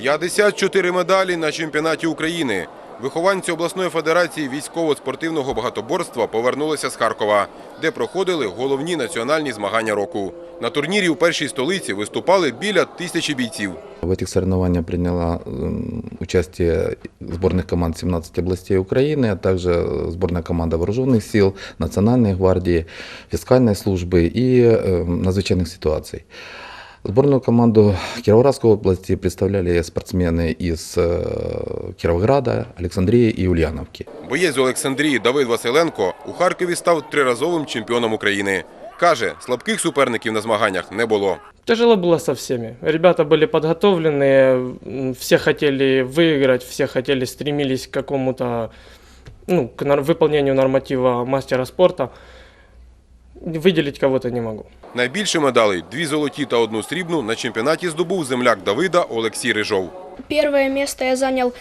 54 медалі на чемпіонаті України. Вихованці обласної федерації військово-спортивного багатоборства повернулися з Харкова, де проходили головні національні змагання року. На турнірі у першій столиці виступали біля тисячі бійців. В этих соревнованиях приняла м, участие сборных команд 17 областей Украины, а также сборная команда вооруженных сил, Национальной гвардии, фискальной службы и э, надзвычайных ситуаций. Сборную команду Кировоградской области представляли спортсмены из э, Кировограда, Александрии и Ульяновки. Боєць з Олександрії Давид Василенко у Харкові став триразовим чемпіоном України. Каже, слабких суперників на змаганнях не було. Тяжело было со всеми. Ребята были подготовленные, м, все хотели выиграть, все хотели, стремились к какому-то, ну, к нар- выполнению норматива мастера спорта. Выделить кого-то не могу. Найбільше медалей дві золоті та одну срібну на чемпіонаті здобув земляк Давида Олексій Рижов. Первое место я занял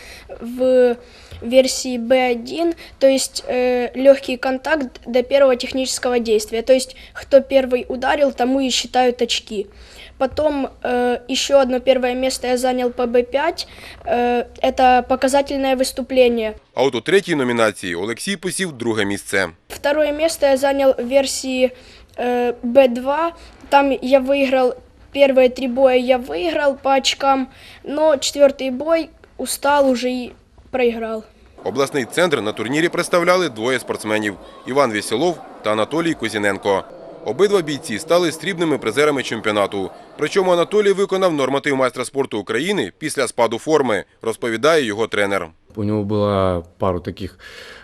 в версии B1, то есть э, легкий контакт до первого технического действия. То есть кто первый ударил, тому и считают очки. Потом э, еще одно первое место я занял по B5. Э, это показательное выступление. А от у третій номінації Олексій посів друге місце. Второе место я занял в версии э, B2. Там я выиграл первые три боя, я выиграл по очкам, но четвертый бой устал уже и проиграл. Обласний центр на турнірі представляли двоє спортсменів – Іван Вєсілов та Анатолій Козіненко. Обидва бійці стали срібними призерами чемпіонату. Причому Анатолій виконав норматив майстра спорту України після спаду форми, розповідає його тренер. У него было пару таких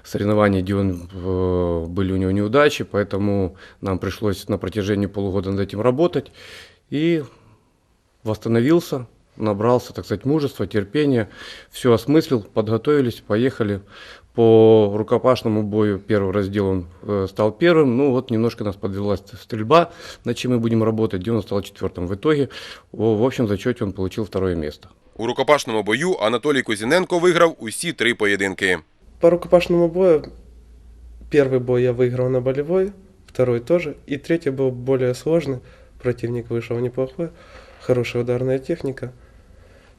соревнований, где он, э, были у него неудачи, поэтому нам пришлось на протяжении полугода над этим работать. И восстановился, набрался, так сказать, мужества, терпения, все осмыслил, подготовились, поехали. По рукопашному бою первый раздел он э, стал первым. Ну вот немножко нас подвела ст- стрельба, над чем мы будем работать, где он стал четвертым. В итоге в в общем зачете он получил второе место. У рукопашному бою Анатолій Козіненко виграв усі три поєдинки. По рукопашному бою первый бой я выиграл на болевой, второй тоже, и третий был более сложный. Противник вышел неплохой, хорошая ударная техника.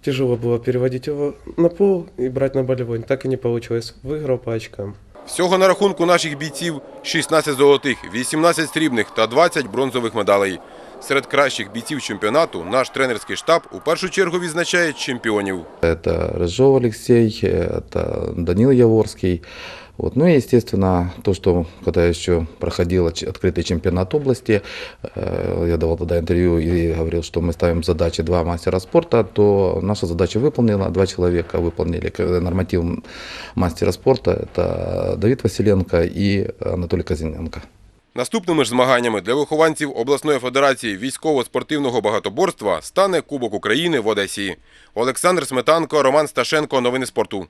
Тяжело было переводить его на пол и брать на болевой. Так и не получилось. Выиграл по очкам. Всього на рахунку наших бійців 16 золотих, 18 срібних та 20 бронзових медалей. Серед кращих бійців чемпіонату наш тренерський штаб у першу чергу відзначає чемпіонів. Это Рыжов Алексей, это Данил Яворский. Вот. Ну и, естественно, то, что когда еще проходил ч- открытый чемпионат области, э, я давал тогда интервью и говорил, что мы ставим задачи два мастера спорта, то наша задача выполнена, два человека выполнили К- норматив мастера спорта, это Давид Василенко и Анатолий Казиненко. Наступними ж змаганнями для вихованців обласної федерації військово-спортивного багатоборства стане Кубок України в Одесі. Олександр Сметанко, Роман Сташенко. Новини спорту.